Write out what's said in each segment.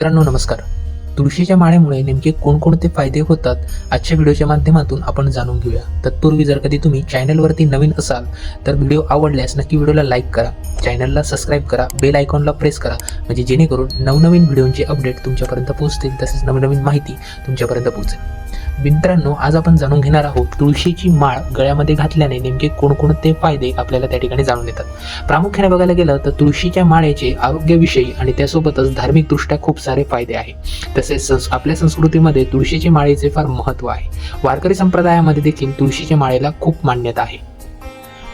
मित्रांनो नमस्कार. तुळशीच्या माळेमुळे नेमके कोणकोणते फायदे होतात आजच्या व्हिडिओच्या माध्यमातून आपण जाणून घेऊया. तत्पूर्वी जर कधी तुम्ही चॅनलवरती नवीन असाल तर व्हिडिओ आवडल्यास नक्की व्हिडिओला लाईक करा. चॅनलला सबस्क्राईब करा बेल आयकॉनला प्रेस करा म्हणजे जेणेकरून नवनवीन व्हिडिओंचे अपडेट तुमच्यापर्यंत पोहोचतील तसेच नवनवीन माहिती तुमच्यापर्यंत पोहोचेल. मित्रांनो आज आपण जाणून घेणार आहोत तुळशीची माळ गळ्यामध्ये घातल्याने नेमके कोणकोणते फायदे आपल्याला त्या ठिकाणी जाणून येतात. प्रामुख्याने बघायला गेलं तर तुळशीच्या माळेचे आरोग्यविषयी आणि त्यासोबतच धार्मिकदृष्ट्या खूप सारे फायदे आहेत तसेच आपल्या संस्कृतीमध्ये तुळशीच्या माळेचे फार महत्त्व आहे. वारकरी संप्रदायामध्ये देखील तुळशीच्या माळेला खूप मान्यता आहे.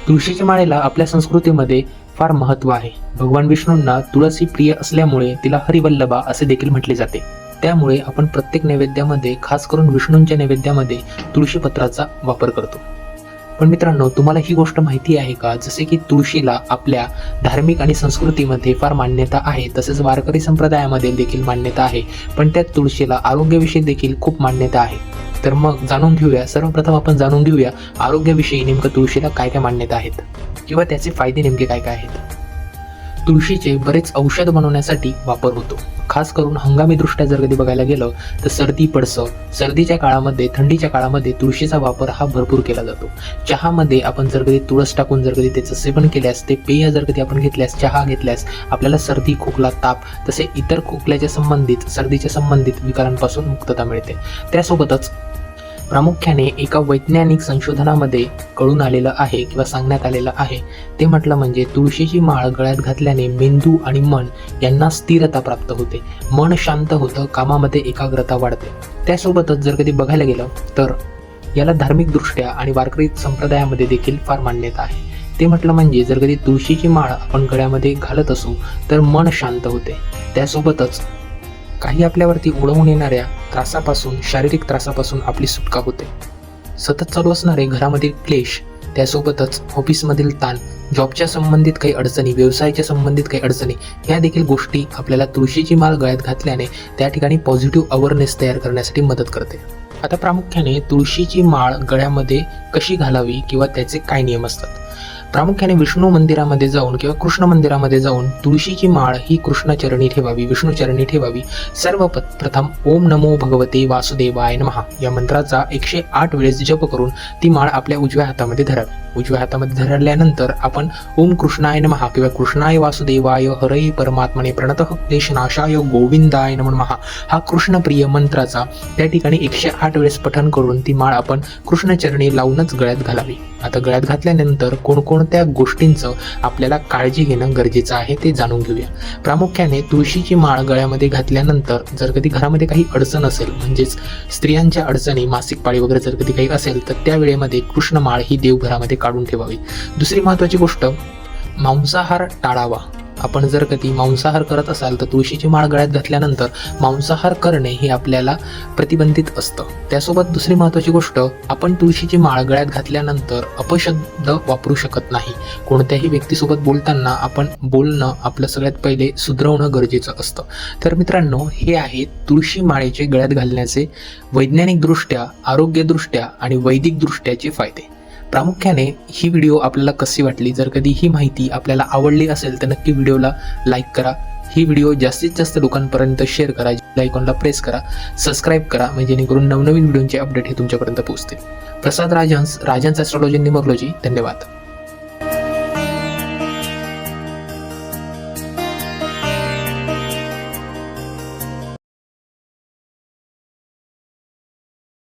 तुळशीच्या माळेला आपल्या संस्कृतीमध्ये फार महत्त्व आहे. भगवान विष्णूंना तुळस ही प्रिय असल्यामुळे तिला हरिवल्लभा असे देखील म्हटले जाते. त्यामुळे आपण प्रत्येक नैवेद्यामध्ये खास करून विष्णूंच्या नैवेद्यामध्ये तुळशीपत्राचा वापर करतो. पण मित्रांनो तुम्हाला ही गोष्ट माहिती आहे का? जसे की तुळशीला आपल्या धार्मिक आणि संस्कृतीमध्ये फार मान्यता आहे तसेच वारकरी संप्रदायामध्ये देखील मान्यता आहे पण त्या तुळशीला आरोग्याविषयी देखील खूप मान्यता आहे. तर मग जाणून घेऊया सर्वप्रथम आपण जाणून घेऊया आरोग्याविषयी नेमकं तुळशीला काय काय मान्यता आहेत किंवा त्याचे फायदे नेमके काय काय आहेत. तुळशीचे बरेच औषध बनवण्यासाठी वापर होतो. खास करून हंगामी दृष्ट्या जर कधी बघायला गेलं तर सर्दी पडसं सर्दीच्या काळामध्ये थंडीच्या काळामध्ये तुळशीचा वापर हा भरपूर केला जातो. चहामध्ये आपण जर कधी तुळस टाकून जर कधी त्याचं सेवन केल्यास ते पेय जर कधी आपण घेतल्यास चहा घेतल्यास आपल्याला सर्दी खोकला ताप तसे इतर खोकल्याच्या संबंधित सर्दीच्या संबंधित विकारांपासून मुक्तता मिळते. त्यासोबतच प्रामुख्याने एका वैज्ञानिक संशोधनामध्ये कळून आलेलं आहे किंवा सांगण्यात आलेलं आहे. ते म्हटलं म्हणजे तुळशीची माळ गळ्यात घातल्याने मेंदू आणि मन यांना स्थिरता प्राप्त होते. मन शांत होतं कामामध्ये एकाग्रता वाढते. त्यासोबतच जर कधी बघायला गेलं तर याला धार्मिकदृष्ट्या आणि वारकरी संप्रदायामध्ये देखील फार मान्यता आहे. ते म्हटलं म्हणजे जर कधी तुळशीची माळ आपण गळ्यामध्ये घालत असू तर मन शांत होते. त्यासोबतच काही आपल्यावरती उडवून येणाऱ्या त्रासापासून शारीरिक त्रासापासून आपली सुटका होते. सतत चालू असणारे घरामधील क्लेश त्यासोबतच ऑफिसमधील ताण जॉबच्या संबंधित काही अडचणी व्यवसायाच्या संबंधित काही अडचणी ह्या देखील गोष्टी आपल्याला तुळशीची माळ गळ्यात घातल्याने त्या ठिकाणी पॉझिटिव्ह अवेअरनेस तयार करण्यासाठी मदत करते. आता प्रामुख्याने तुळशीची माळ गळ्यामध्ये कशी घालावी किंवा त्याचे काय नियम असतात? प्रामुख्याने विष्णू मंदिरामध्ये जाऊन किंवा कृष्ण मंदिरामध्ये जाऊन तुळशीची माळ ही कृष्णचरणी ठेवावी विष्णूचरणी ठेवावी. सर्व प्रथम ओम नमो भगवते वासुदेवाय महा या मंत्राचा एकशे आठ वेळेस जप करून ती माळ आपल्या उजव्या हातामध्ये धरावी. उजव्या हातामध्ये धरल्यानंतर आपण ओम कृष्णाय महा किंवा कृष्णाय वासुदेवाय हरय परमात्मने प्रणत क्लेशनाशाय गोविंदाय नमः हा कृष्णप्रिय मंत्राचा त्या ठिकाणी एकशे आठ वेळेस पठण करून ती माळ आपण कृष्णचरणी लावूनच गळ्यात घालावी. आता गळ्यात घातल्यानंतर कोणकोणत्या गोष्टींचं आपल्याला काळजी घेणं गरजेचं आहे ते जाणून घेऊया. प्रामुख्याने तुळशीची माळ गळ्यामध्ये घातल्यानंतर जर कधी घरामध्ये काही अडचण असेल म्हणजेच स्त्रियांच्या अडचणी मासिक पाळी वगैरे जर कधी काही असेल तर त्या वेळेमध्ये कृष्ण माळ ही देवघरामध्ये काढून ठेवावी. दुसरी महत्त्वाची गोष्ट मांसाहार टाळावा. आपण जर कधी मांसाहार करत असाल तर तुळशीची माळ गळ्यात घातल्यानंतर मांसाहार करणे हे आपल्याला प्रतिबंधित असतं. त्यासोबत दुसरी महत्त्वाची गोष्ट आपण तुळशीची माळ गळ्यात घातल्यानंतर अपशब्द वापरू शकत नाही. कोणत्याही व्यक्तीसोबत बोलताना आपण बोलणं आपलं सगळ्यात पहिले सुधरवणं गरजेचं असतं. तर मित्रांनो हे आहे तुळशी माळेचे गळ्यात घालण्याचे वैज्ञानिकदृष्ट्या आरोग्यदृष्ट्या आणि वैदिकदृष्ट्याचे फायदे. प्रामुख्याने ही व्हिडिओ आपल्याला कशी वाटली? जर कधी ही माहिती आपल्याला आवडली असेल तर नक्की व्हिडिओला लाईक करा. ही व्हिडिओ जास्तीत जास्त लोकांपर्यंत शेअर करा. आयकॉनला प्रेस करा सबस्क्राईब करा म्हणजे जेणेकरून नवनवीन व्हिडिओचे अपडेट हे तुमच्यापर्यंत पोहोचतील. प्रसाद राजहंस राजहंस ॲस्ट्रॉलॉजी निमॉलॉजी धन्यवाद.